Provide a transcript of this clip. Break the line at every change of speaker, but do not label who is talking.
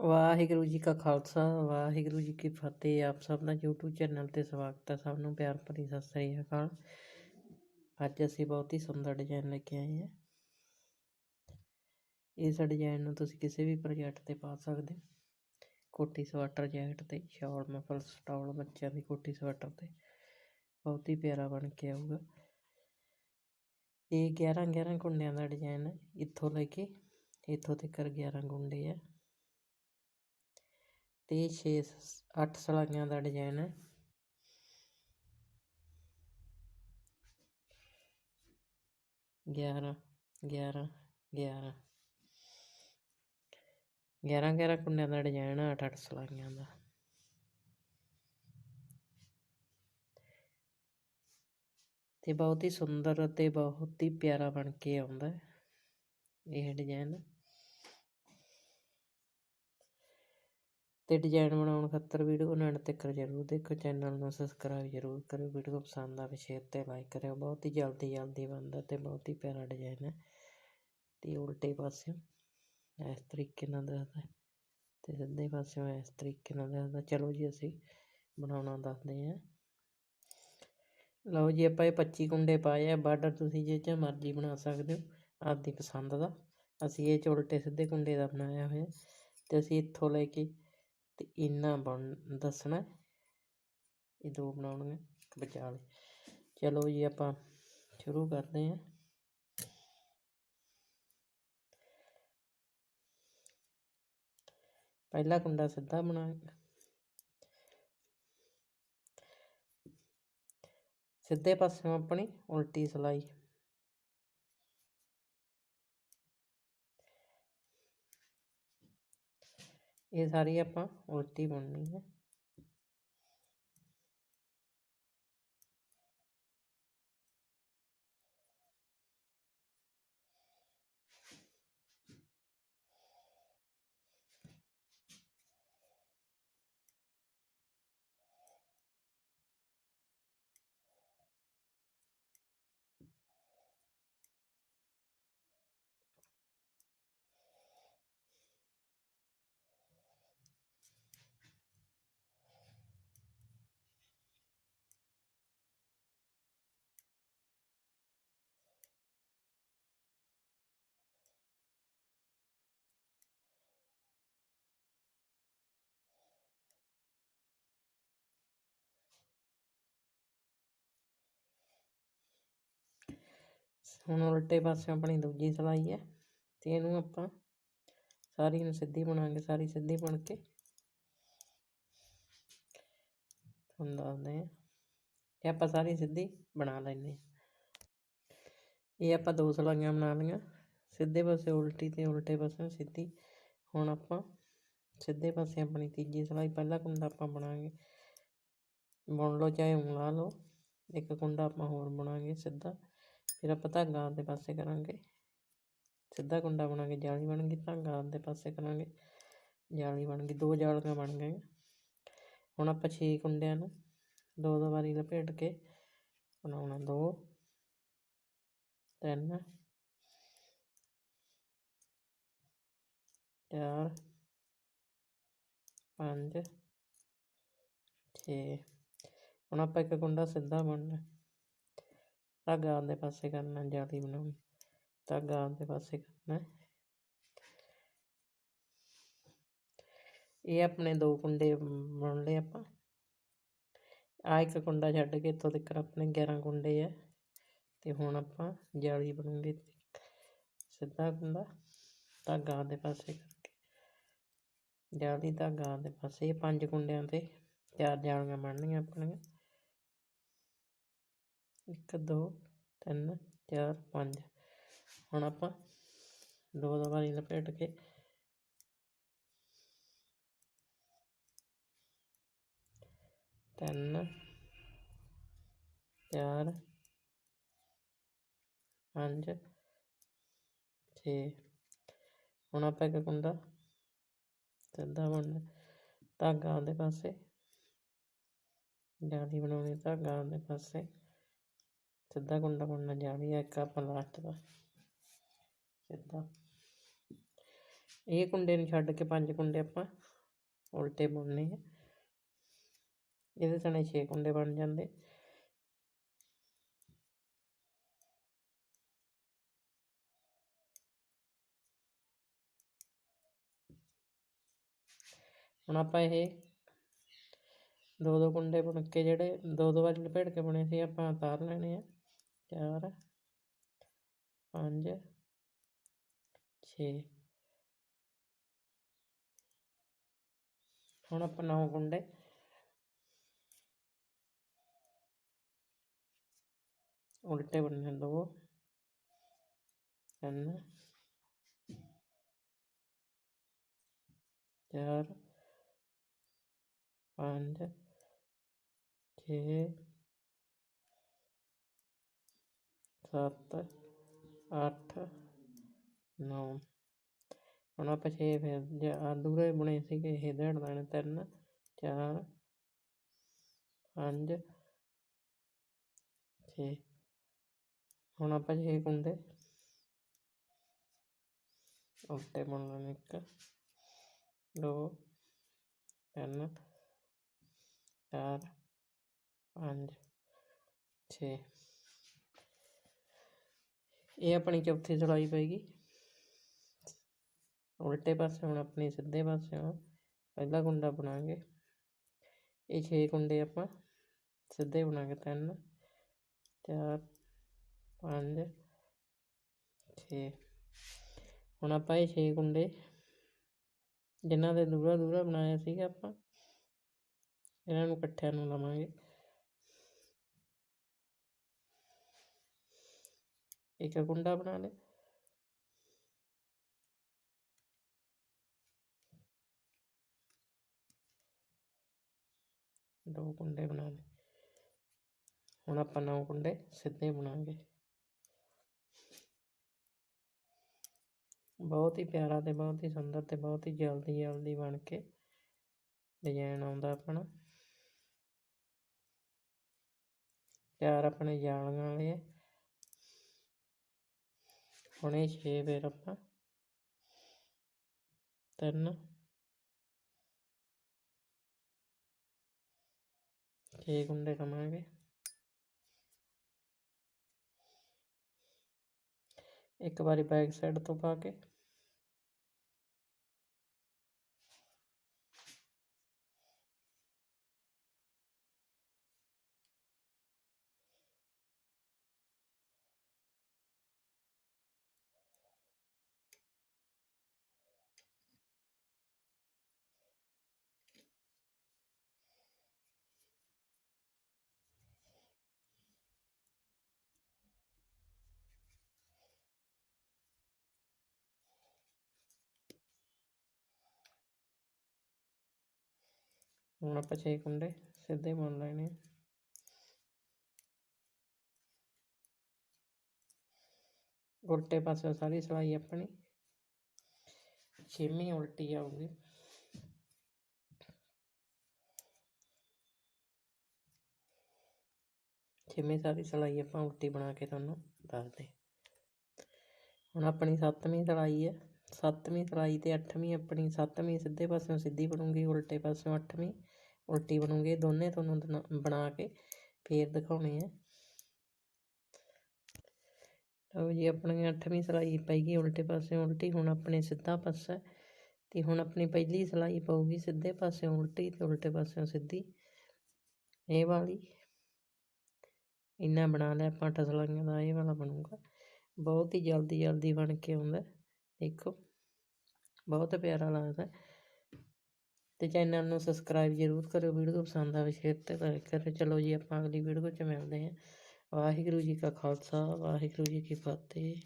ਵਾਹਿਗੁਰੂ ਜੀ ਕਾ ਖਾਲਸਾ, ਵਾਹਿਗੁਰੂ ਜੀ ਕੀ ਫਤਿਹ। ਆਪ ਸਭ ਦਾ YouTube ਚੈਨਲ ਤੇ ਸਵਾਗਤ ਹੈ। ਸਭ ਨੂੰ ਪਿਆਰ ਭਰੀ ਸਤਿ ਸ੍ਰੀ ਅਕਾਲ। ਅੱਜ ਅਸੀਂ ਬਹੁਤ ਹੀ ਸੁੰਦਰ ਡਿਜ਼ਾਈਨ ਲੈ ਕੇ ਆਏ ਹਾਂ। ਇਸ ਡਿਜ਼ਾਈਨ ਨੂੰ ਤੁਸੀਂ ਕਿਸੇ ਵੀ ਪ੍ਰੋਜੈਕਟ ਤੇ ਪਾ ਸਕਦੇ ਹੋ। ਕੋਟੀ ਸਵਾਟਰ ਜੈਕਟ ਤੇ, ਸ਼ਾਲ ਮਫਲ ਸਟਾਲ, ਬੱਚਿਆਂ ਦੀ ਕੋਟੀ ਸਵਾਟਰ ਤੇ। ਬਹੁਤ ਹੀ ਪਿਆਰਾ ਬਣ ਕੇ ਆਊਗਾ। ਇਹ 11 11 ਗੁੰਡਿਆਂ ਦਾ ਡਿਜ਼ਾਈਨ ਹੈ। ਇੱਥੋਂ ਲੈ ਕੇ, ਇੱਥੋਂ ਤੱਕ 11 ਗੁੰਡੇ ਆ ਤੇ 6 8 ਸਲਾਈਆਂ ਦਾ ਡਿਜ਼ਾਈਨ ਹੈ। ਗਿਆਰਾਂ ਗਿਆਰਾਂ ਗਿਆਰਾਂ। ਗਿਆਰਾਂ ਗਿਆਰਾਂ ਕੁੰਡਿਆਂ ਦਾ ਡਿਜ਼ਾਈਨ ਹੈ ਅੱਠ ਅੱਠ ਸਲਾਈਆਂ ਦਾ। ਤੇ ਬਹੁਤ ਹੀ ਸੁੰਦਰ ਅਤੇ ਬਹੁਤ ਹੀ ਪਿਆਰਾ ਬਣ ਕੇ ਆਉਂਦਾ ਹੈ ਇਹ ਡਿਜ਼ਾਈਨ ਅਤੇ ਡਿਜ਼ਾਈਨ ਬਣਾਉਣ ਖਾਤਰ ਵੀਡੀਓ ਨੂੰ ਐਂਡ ਤੱਕ ਜ਼ਰੂਰ ਦੇਖੋ ਚੈਨਲ ਨੂੰ ਸਬਸਕ੍ਰਾਈਬ ਜ਼ਰੂਰ ਕਰਿਓ ਵੀਡੀਓ ਪਸੰਦ ਆਵੇ ਸ਼ੇਅਰ ਤੇ ਲਾਈਕ ਕਰਿਓ, ਬਹੁਤ ਹੀ ਜਲਦੀ ਜਲਦੀ ਬਣਦਾ ਅਤੇ ਬਹੁਤ ਹੀ ਪਿਆਰਾ ਡਿਜ਼ਾਈਨ ਹੈ। ਅਤੇ ਉਲਟੇ ਪਾਸੇ ਇਸ ਤਰੀਕੇ ਨਾਲ ਦੱਸਦਾ ਅਤੇ ਸਿੱਧੇ ਪਾਸਿਓਂ ਇਸ ਤਰੀਕੇ ਨਾਲ ਦੱਸਦਾ। ਚਲੋ ਜੀ, ਅਸੀਂ ਬਣਾਉਣਾ ਦੱਸਦੇ ਹਾਂ। ਲਓ ਜੀ, ਆਪਾਂ ਇਹ 25 ਕੁੰਡੇ ਪਾਏ ਆ, ਬਾਰਡਰ ਤੁਸੀਂ ਜੇ ਚ ਮਰਜ਼ੀ ਬਣਾ ਸਕਦੇ ਹੋ, ਆਪਦੀ ਪਸੰਦ ਦਾ। ਅਸੀਂ ਇਹ ਚ ਉਲਟੇ ਸਿੱਧੇ ਕੁੰਡੇ ਦਾ ਬਣਾਇਆ ਹੋਇਆ, ਤੇ ਅਸੀਂ ਇੱਥੋਂ ਲੈ ਕੇ ਤੇ ਇੰਨਾ ਬਣ, ਦੱਸਣਾ ਇਹ ਦੋ ਬਣਾਉਣਗੇ ਵਿਚਾਲੇ ਚਲੋ ਜੀ, ਆਪਾਂ ਸ਼ੁਰੂ ਕਰਦੇ ਹਾਂ। ਪਹਿਲਾ ਕੁੰਡਾ ਸਿੱਧਾ ਬਣਾ ਸਿੱਧੇ ਪਾਸਿਓਂ ਆਪਣੀ ਉਲਟੀ ਸਲਾਈ। ਇਹ ਸਾਰੀ ਆਪਾਂ ਉਲਟੀ ਬੁਣਨੀ ਹੈ। ਹੁਣ ਉਲਟੇ ਪਾਸੇ ਆਪਣੀ ਦੂਜੀ ਸਲਾਈ ਹੈ ਤੇ ਇਹਨੂੰ ਆਪਾਂ ਸਾਰੀ ਨੂੰ ਸਿੱਧੀ ਬਣਾਵਾਂਗੇ ਸਾਰੀ ਸਿੱਧੀ ਬਣ ਕੇ। ਤੁਹਾਨੂੰ ਦੱਸਦੇ ਹਾਂ। ਇਹ ਆਪਾਂ ਸਾਰੀ ਸਿੱਧੀ ਬਣਾ ਲੈਂਦੇ ਇਹ ਆਪਾਂ ਦੋ ਸਲਾਈਆਂ ਬਣਾ ਲਈਆਂ। ਸਿੱਧੇ ਪਾਸੇ ਉਲਟੀ ਤੇ ਉਲਟੇ ਪਾਸੇ ਸਿੱਧੀ। ਹੁਣ ਆਪਾਂ ਸਿੱਧੇ ਪਾਸੇ ਆਪਣੀ ਤੀਜੀ ਸਲਾਈ, ਪਹਿਲਾ ਕੁੰਡਾ ਆਪਾਂ ਬਣਾਵਾਂਗੇ ਬੁਣ ਲਓ, ਚਾਹੇ ਉਂਗਲਾ ਲਓ। ਇੱਕ ਕੁੰਡਾ ਆਪਾਂ ਹੋਰ ਬਣਾਵਾਂਗੇ ਸਿੱਧਾ। ਫਿਰ ਆਪਾਂ ਧਾਗਾ ਆਪਦੇ ਪਾਸੇ ਕਰਾਂਗੇ। ਸਿੱਧਾ ਕੁੰਡਾ ਬਣਾਂਗੇ ਜਾਲੀ ਬਣ ਗਈ, ਧਾਗਾ ਆਪਦੇ ਪਾਸੇ ਕਰਾਂਗੇ। ਜਾਲੀ ਬਣ ਗਈ, ਦੋ ਜਾਲੀਆਂ ਬਣ ਗਈਆਂ। ਹੁਣ ਆਪਾਂ 6 ਕੁੰਡਿਆਂ ਨੂੰ ਦੋ ਦੋ ਵਾਰੀ ਲਪੇਟ ਕੇ ਬਣਾਉਣਾ, ਦੋ, ਤਿੰਨ, ਚਾਰ, ਪੰਜ, ਛੇ। ਹੁਣ ਆਪਾਂ ਇੱਕ ਕੁੰਡਾ ਸਿੱਧਾ ਬਣਨਾ। ਧਾਗਾ ਆਪਦੇ ਪਾਸੇ ਕਰਨਾ ਜਾਲੀ ਬਣਾਉਣੀ ਧਾਗਾ ਆਪਦੇ ਪਾਸੇ ਕਰਨਾ। ਇਹ ਆਪਣੇ ਦੋ ਕੁੰਡੇ ਬਣ ਲਏ ਆਪਾਂ। ਆ ਇੱਕ ਕੁੰਡਾ ਛੱਡ ਕੇ ਇੱਥੋਂ ਤੱਕ ਆਪਣੇ 11 ਕੁੰਡੇ ਆ। ਤੇ ਹੁਣ ਆਪਾਂ ਜਾਲੀ ਬਣਾਉਂਗੇ। ਸਿੱਧਾ ਕੁੰਡਾ ਧਾਗਾ ਆਪਦੇ ਪਾਸੇ ਕਰਕੇ। ਜਾਲੀ ਧਾਗਾ ਆਪਦੇ ਪਾਸੇ ਇਹ ਪੰਜ ਕੁੰਡਿਆਂ ਤੇ ਚਾਰ ਜਾਲੀਆਂ ਬਣਨੀਆਂ ਆਪਣੀਆਂ। ਇੱਕ, ਦੋ ਤਿੰਨ, ਚਾਰ, ਪੰਜ। ਹੁਣ ਆਪਾਂ ਦੋ ਦੋ ਵਾਰੀ ਲਪੇਟ ਕੇ ਤਿੰਨ, ਚਾਰ, ਪੰਜ, ਛੇ। ਹੁਣ ਆਪਾਂ ਇੱਕ ਕੁੰਡਾ ਸਿੱਧਾ ਬਣਨਾ ਧਾਗਾ ਉਹਦੇ ਪਾਸੇ। ਜਾਲੀ ਬਣਾਉਣੀ ਧਾਗਾ ਉਹਦੇ ਪਾਸੇ। ਸਿੱਧਾ ਕੁੰਡਾ ਬਣਨਾ ਜਾਲੀ ਆ, ਇੱਕ ਆਪਾਂ ਲਾਸਟ ਦਾ। ਸਿੱਧਾ। ਇਹ ਕੁੰਡੇ ਨੂੰ ਛੱਡ ਕੇ ਪੰਜ ਕੁੰਡੇ ਆਪਾਂ ਉਲਟੇ ਬੁਣਨੇ ਆ। ਇਹਦੇ ਸਣੇ 6 ਕੁੰਡੇ ਬਣ ਜਾਂਦੇ। ਹੁਣ ਆਪਾਂ ਇਹ ਦੋ ਦੋ ਕੁੰਡੇ ਬੁਣ ਕੇ ਜਿਹੜੇ ਦੋ ਦੋ ਵਾਰੀ ਲਪੇਟ ਕੇ ਬੁਣੇ ਸੀ, ਆਪਾਂ ਉਤਾਰ ਲੈਣੇ ਆ। ਚਾਰ ਪੰਜ ਛੇ ਹੁਣ ਆਪਾਂ ਨੌ ਕੁੰਡੇ ਉਲਟੇ ਬੰਨੇ ਦੋ ਤਿੰਨ ਚਾਰ ਪੰਜ ਛੇ ਸੱਤ, ਅੱਠ, ਨੌ। ਹੁਣ ਆਪਾਂ ਛੇ ਫਿਰ ਜੇ ਬੁਣੇ ਸੀਗੇ, ਇਹ ਦੇੜ ਲੈਣੇ ਤਿੰਨ, ਚਾਰ, ਪੰਜ, ਛੇ। ਹੁਣ ਆਪਾਂ ਛੇ ਕੁੰਡੇ। ਉੱਤੇ ਬੁਣ ਲੈਣੇ ਇੱਕ, ਦੋ, ਤਿੰਨ, ਚਾਰ, ਪੰਜ, ਛੇ। ਇਹ ਆਪਣੀ ਚੌਥੀ ਸਿਲਾਈ ਪਏਗੀ ਉਲਟੇ ਪਾਸੇ, ਹੁਣ ਆਪਣੀ ਸਿੱਧੇ ਪਾਸੇ ਹੁਣ ਪਹਿਲਾ ਕੁੰਡਾ ਬਣਾਵਾਂਗੇ ਇਹ ਛੇ ਕੁੰਡੇ ਆਪਾਂ ਸਿੱਧੇ ਬਣਾਵਾਂਗੇ ਤਿੰਨ, ਚਾਰ, ਪੰਜ, ਛੇ। ਹੁਣ ਆਪਾਂ ਇਹ ਛੇ ਕੁੰਡੇ ਜਿਨ੍ਹਾਂ ਦੇ ਦੂਰਾ ਦੂਰਾ ਬਣਾਇਆ ਸੀਗਾ ਆਪਾਂ, ਇਹਨਾਂ ਨੂੰ ਇਕੱਠਿਆਂ ਨੂੰ ਲਵਾਂਗੇ। ਇੱਕ ਕੁੰਡਾ ਬਣਾ ਲੈ ਦੋ ਕੁੰਡੇ ਬਣਾ ਲਏ। ਹੁਣ ਆਪਾਂ ਨੌ ਕੁੰਡੇ ਸਿੱਧੇ ਬਣਾਵਾਂਗੇ। ਬਹੁਤ ਹੀ ਪਿਆਰਾ ਤੇ ਬਹੁਤ ਹੀ ਸੁੰਦਰ ਤੇ ਬਹੁਤ ਹੀ ਜਲਦੀ ਜਲਦੀ ਬਣ ਕੇ ਡਿਜ਼ਾਈਨ ਆਉਂਦਾ ਆਪਣਾ। ਚਾਰ ਆਪਣੇ ਜਾਲੀਆਂ ਵਾਲੇ ਆ ਹੁਣ ਇਹ ਛੇ ਫੇਰ ਆਪਾਂ ਤਿੰਨ। ਛੇ ਗੁੰਡੇ ਲਵਾਂਗੇ ਇੱਕ ਵਾਰੀ ਬੈਕ ਸਾਈਡ ਤੋਂ ਪਾ ਕੇ। ਹੁਣ ਆਪਾਂ ਛੇ ਕੁੰਡੇ ਸਿੱਧੇ ਬੁਣ ਲੈਣੇ ਉਲਟੇ ਪਾਸੇ ਸਾਰੀ ਸਲਾਈ ਆਪਣੀ। ਛੇਵੀਂ ਉਲਟੀ ਆਊਗੀ। ਛੇਵੀਂ ਸਾਰੀ ਸਲਾਈ ਆਪਾਂ ਉਲਟੀ ਬਣਾ ਕੇ ਤੁਹਾਨੂੰ ਦੱਸਦੇ। ਹੁਣ ਆਪਣੀ ਸੱਤਵੀਂ ਸਲਾਈ ਹੈ ਸੱਤਵੀਂ ਸਲਾਈ ਤੇ ਅੱਠਵੀਂ ਆਪਣੀ, ਸੱਤਵੀਂ ਸਿੱਧੇ ਪਾਸਿਓਂ ਸਿੱਧੀ ਬਣੂਗੀ, ਉਲਟੇ ਪਾਸਿਓਂ ਅੱਠਵੀਂ। ਉਲਟੀ ਬਣੂਗੀ ਦੋਨੇ ਤੁਹਾਨੂੰ ਬਣਾ ਕੇ ਫੇਰ ਦਿਖਾਉਣੇ ਆ। ਲਓ ਜੀ, ਆਪਣੀ ਅੱਠਵੀਂ ਸਿਲਾਈ ਪਏਗੀ ਉਲਟੇ ਪਾਸਿਓਂ ਉਲਟੀ ਹੁਣ ਆਪਣੇ ਸਿੱਧਾ ਪਾਸਾ ਤੇ ਹੁਣ ਆਪਣੀ ਪਹਿਲੀ ਸਿਲਾਈ ਪਊਗੀ ਸਿੱਧੇ ਪਾਸਿਓਂ ਉਲਟੀ ਤੇ ਉਲਟੇ ਪਾਸਿਓਂ ਸਿੱਧੀ। ਇਹ ਵਾਲੀ, ਇੰਨਾ ਬਣਾ ਲਿਆ ਆਪਾਂ ਅੱਠ ਸਿਲਾਈਆਂ ਦਾ, ਇਹ ਵਾਲਾ ਬਣੂਗਾ। ਬਹੁਤ ਹੀ ਜਲਦੀ ਜਲਦੀ ਬਣ ਕੇ ਆਉਂਦਾ, ਦੇਖੋ। ਬਹੁਤ ਪਿਆਰਾ ਲੱਗਦਾ। ਤੇ ਚੈਨਲ ਨੂੰ ਸਬਸਕ੍ਰਾਈਬ ਜ਼ਰੂਰ ਕਰਿਓ, ਵੀਡੀਓ ਪਸੰਦ ਆਵੇ ਸ਼ੇਅਰ ਤੇ ਲਾਈਕ ਕਰਿਓ। ਚਲੋ ਜੀ, ਆਪਾਂ ਅਗਲੀ ਵੀਡੀਓ 'ਚ ਮਿਲਦੇ ਹਾਂ। ਵਾਹਿਗੁਰੂ ਜੀ ਕਾ ਖਾਲਸਾ, ਵਾਹਿਗੁਰੂ ਜੀ ਕੀ ਫਤਿਹ।